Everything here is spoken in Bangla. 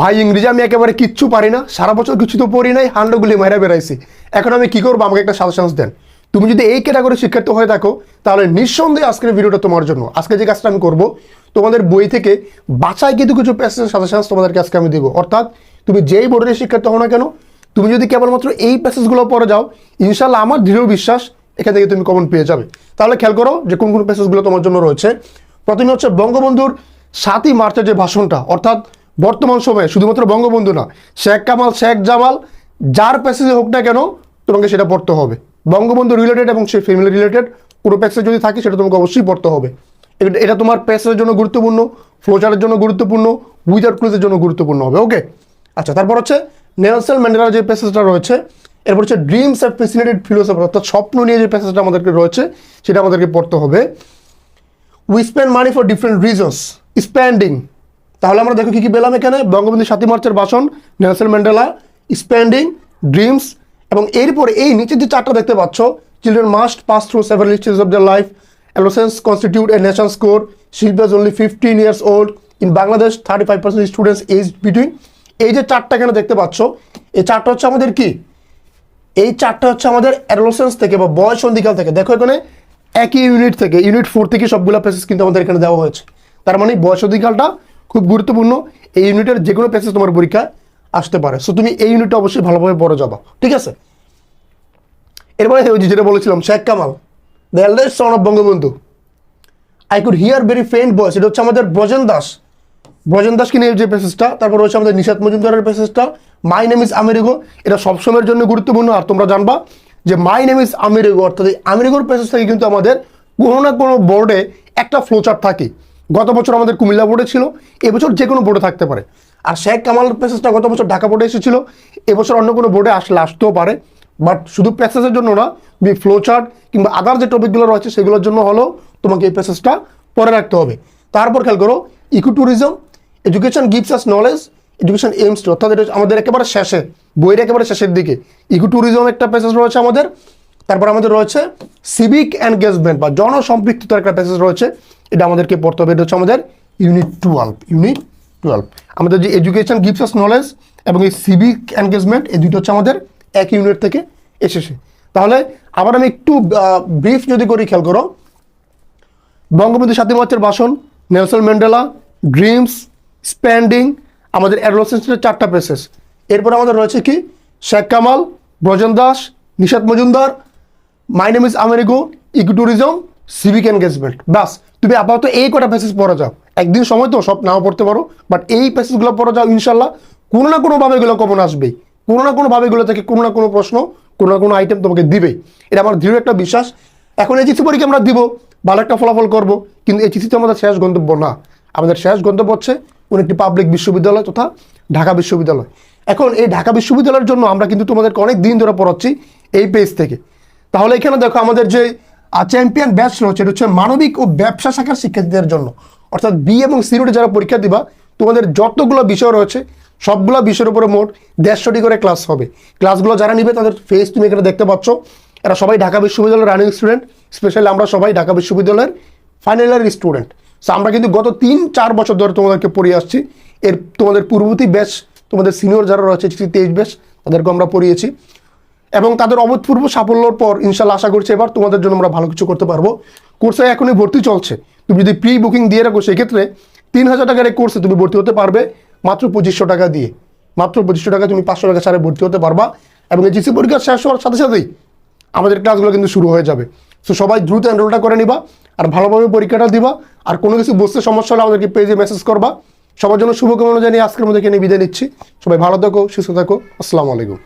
ভাই ইংরেজি আমি একেবারে কিচ্ছু পারি না, সারা বছর কিছু তো পড়ি নাই, হান্ডগুলি মাইরা বেড়াইছি। এখন আমি কি করব? আমাকে একটা সাজেশনস দেন। তুমি যদি এই ক্যাটাগরি শিক্ষার্থী হয়ে থাকো, তাহলে নিঃসন্দেহে আজকের ভিডিওটা তোমার জন্য। আজকে যে কাজটা আমি করব, তোমাদের বই থেকে বাছাই কিন্তু কিছু প্যাসেজ সাজেশনস তোমাদেরকে আজকে আমি দেবো। অর্থাৎ তুমি যেই বোর্ডের শিক্ষার্থী হও না কেন, তুমি যদি কেবলমাত্র এই প্যাসেজগুলো পড়ে যাও ইনশাল্লাহ আমার দৃঢ় বিশ্বাস এখান থেকে তুমি কমন পেয়ে যাবে। তাহলে খেয়াল করো যে কোন কোন প্যাসেজগুলো তোমার জন্য রয়েছে। প্রথমে হচ্ছে বঙ্গবন্ধুর সাতই মার্চের যে ভাষণটা, অর্থাৎ বর্তমান সময়ে শুধুমাত্র বঙ্গবন্ধু না, শেখ কামাল, শেখ জামাল, যার প্যাসেজে হোক না কেন তোমাকে সেটা পড়তে হবে। বঙ্গবন্ধু রিলেটেড এবং সেই ফ্যামিলি রিলেটেড কোনো প্যাসেজ যদি থাকে সেটা তোমাকে অবশ্যই পড়তে হবে। এটা- তোমার প্যাসেজের জন্য গুরুত্বপূর্ণ ফ্লোচারের জন্য গুরুত্বপূর্ণ উইদাউট ক্লুজের জন্য গুরুত্বপূর্ণ হবে ওকে আচ্ছা তারপর হচ্ছে নেলসন ম্যান্ডেলার যে প্যাসেজটা রয়েছে, এরপর হচ্ছে ড্রিমস অ্যান্ড ফেসিনেটেড ফিলোসফার অর্থাৎ স্বপ্ন নিয়ে যে প্যাসেজটা আমাদেরকে রয়েছে, সেটা আমাদেরকে পড়তে হবে। We spend money for different reasons spending তাহলে আমরা দেখো কি কি পেলাম এখানে? বঙ্গবন্ধু সাতই মার্চের ভাষণ, নেলসন ম্যান্ডেলা স্পেন্ডিং ড্রিমস এবং এরপরে এই নিচের যে চারটা দেখতে পাচ্ছ, children must, pass through several stage of the life, adolescents constitute a nation score শিল্প is only fifteen years old, in Bangladesh thirty five percent students age between এই যে চারটা এখানে দেখতে পাচ্ছ, এই চারটা হচ্ছে আমাদের কি? এই চারটা হচ্ছে আমাদের অ্যাডোলসেন্স থেকে বা বয়স সন্ধিকাল থেকে। দেখো এখানে একই ইউনিট থেকে ইউনিট ফোর থেকে সবগুলো প্যাসেজ কিন্তু আমাদের এখানে দেওয়া হয়েছে। তার মানে বয়স অধিকালটা খুব গুরুত্বপূর্ণ, এই ইউনিটের যে কোনো প্যাসেজ তোমার পরীক্ষা আসতে পারে। সো তুমি এই ইউনিটটা অবশ্যই ভালোভাবে পড়ে যাবা, ঠিক আছে? এরপরে ওই যেটা বলেছিলাম, Sheikh Kamal the eldest son of Bangabandhu. I could hear very faint voice এটা হচ্ছে আমাদের ব্রজেন দাস। ব্রজেন দাসকে নিয়ে যে প্যাসেজটা তারপর রয়েছে আমাদের নিশাত মজুমদারের প্যাসেজটা মাই নেম ইজ আমেরিগো এটা সবসময়ের জন্য গুরুত্বপূর্ণ, আর তোমরা জানবা যে মাই নেম ইজ আমেরিগো অর্থাৎ এই আমেরিগোর প্যাসেজ থেকে কিন্তু আমাদের কোনো না কোনো বোর্ডে একটা ফ্লোচার্ট থাকে। গত বছর আমাদের কুমিল্লা বোর্ডে ছিল, এবছর যে কোনো বোর্ডে থাকতে পারে। আর শেখ কামাল প্যাসেজটা গত বছর ঢাকা বোর্ডে এসেছিল, এবছর অন্য কোনো বোর্ডে আসলে আসতেও পারে। বাট শুধু প্যাসেজের জন্য না তুমি ফ্লো চার্ট কিংবা আদার যে টপিকগুলো রয়েছে সেগুলোর জন্য হলেও তোমাকে এই প্যাসেজটা পরে রাখতে হবে। তারপর খেয়াল করো eco tourism education gives us knowledge, education aims অর্থাৎ এটা আমাদের একেবারে শেষে, বইয়ের একেবারে শেষের দিকে। ইকো ট্যুরিজম একটা প্যাসেজ রয়েছে আমাদের, তারপর আমাদের রয়েছে সিভিক এনগেজমেন্ট বা জনসম্পৃক্ততার একটা প্যাসেজ রয়েছে। এটা আমাদেরকে পড়তে হবে। এটা হচ্ছে আমাদের ইউনিট টুয়েলভ ইউনিট টুয়েলভ আমাদের যে এডুকেশন গিভস আস নলেজ এবং এই সিভিক এনগেজমেন্ট এই দুটো হচ্ছে আমাদের এক ইউনিট থেকে এসেছে। তাহলে আবার আমি একটু ব্রিফ যদি করি, খেয়াল করো। বঙ্গবন্ধু সাতই মার্চের ভাষণ, নেলসন ম্যান্ডেলা ড্রিমস স্প্যান্ডিং, আমাদের অ্যাডোলসেন্সের চারটা প্রেসেস এরপর আমাদের রয়েছে কি? Sheikh Kamal, Brojen Das Nishat Majumdar my Amerigo eco tourism civic engagement বাস তুমি আপাতত এই কটা প্যাসেজ পড়া যাও। একদিন সময় তো, সব নাও পড়তে পারো। বাট এই প্যাসেজগুলো পড়া যাও, ইনশাল্লাহ, কোনো না কোনোভাবে এগুলো কমন আসবেই কোনো না কোনোভাবে এগুলো থেকে কোনো না কোনো প্রশ্ন, কোনো না কোনো আইটেম তোমাকে দিবেই এটা আমার দৃঢ় একটা বিশ্বাস। এখন এই এইচএসি পরীক্ষা আমরা দিব, ভালো একটা ফলাফল করব। কিন্তু এইচএসি তো আমাদের শেষ গন্তব্য না। আমাদের শেষ গন্তব্য হচ্ছে, কোনো একটি পাবলিক বিশ্ববিদ্যালয় তথা ঢাকা বিশ্ববিদ্যালয়। এখন এই ঢাকা বিশ্ববিদ্যালয়ের জন্য আমরা কিন্তু তোমাদেরকে অনেক দিন ধরে পড়াচ্ছি এই পেজ থেকে। তাহলে এখানে দেখো, আমাদের যে চ্যাম্পিয়ন ব্যাচ রয়েছে, এটা হচ্ছে মানবিক ও ব্যবসা শাখার শিক্ষার্থীদের জন্য। অর্থাৎ বি এবং সিরোডে যারা পরীক্ষা দিবা, তোমাদের যতগুলো বিষয় রয়েছে, সবগুলো বিষয়ের উপরে মোট দেড়শোটি করে ক্লাস হবে। ক্লাসগুলো যারা নিবে, তাদের ফেস তুমি এখানে দেখতে পাচ্ছ। এরা সবাই ঢাকা বিশ্ববিদ্যালয়ের রানিং স্টুডেন্ট স্পেশালি আমরা সবাই ঢাকা বিশ্ববিদ্যালয়ের ফাইনাল ইয়ার স্টুডেন্ট সো আমরা কিন্তু গত তিন, চার বছর ধরে তোমাদেরকে পড়িয়ে আসছি। এর তোমাদের পূর্ববর্তী ব্যাচ তোমাদের সিনিয়র যারা রয়েছে, তেইশ ব্যাচ তাদেরকে আমরা পড়িয়েছি। এবং তাদের অভূতপূর্ব সাফল্যর পর ইনশাল্লাহ আশা করছি এবার তোমাদের জন্য আমরা ভালো কিছু করতে পারব। কোর্সে এখনই ভর্তি চলছে। তুমি যদি প্রি বুকিং দিয়ে রাখো, সেক্ষেত্রে তিন হাজার টাকার এই কোর্সে তুমি ভর্তি হতে পারবে মাত্র পঁচিশশো টাকা দিয়ে। মাত্র পঁচিশশো টাকা তুমি পাঁচশো টাকা ছাড়ে ভর্তি হতে পারবা এবং এই জিসি পরীক্ষা শেষ হওয়ার সাথে সাথেই আমাদের ক্লাসগুলো কিন্তু শুরু হয়ে যাবে। সো সবাই দ্রুত এনরোলটা করে নিবা আর ভালোভাবে পরীক্ষাটা দিবা আর কোনো কিছু বুঝতে সমস্যা হলে আমাদেরকে পেজে মেসেজ করবা। সবার জন্য শুভকামনা জানিয়ে আজকের মধ্যে এখানে বিদায় নিচ্ছি। সবাই ভালো থাকো, সুস্থ থাকো। আসসালামু আলাইকুম।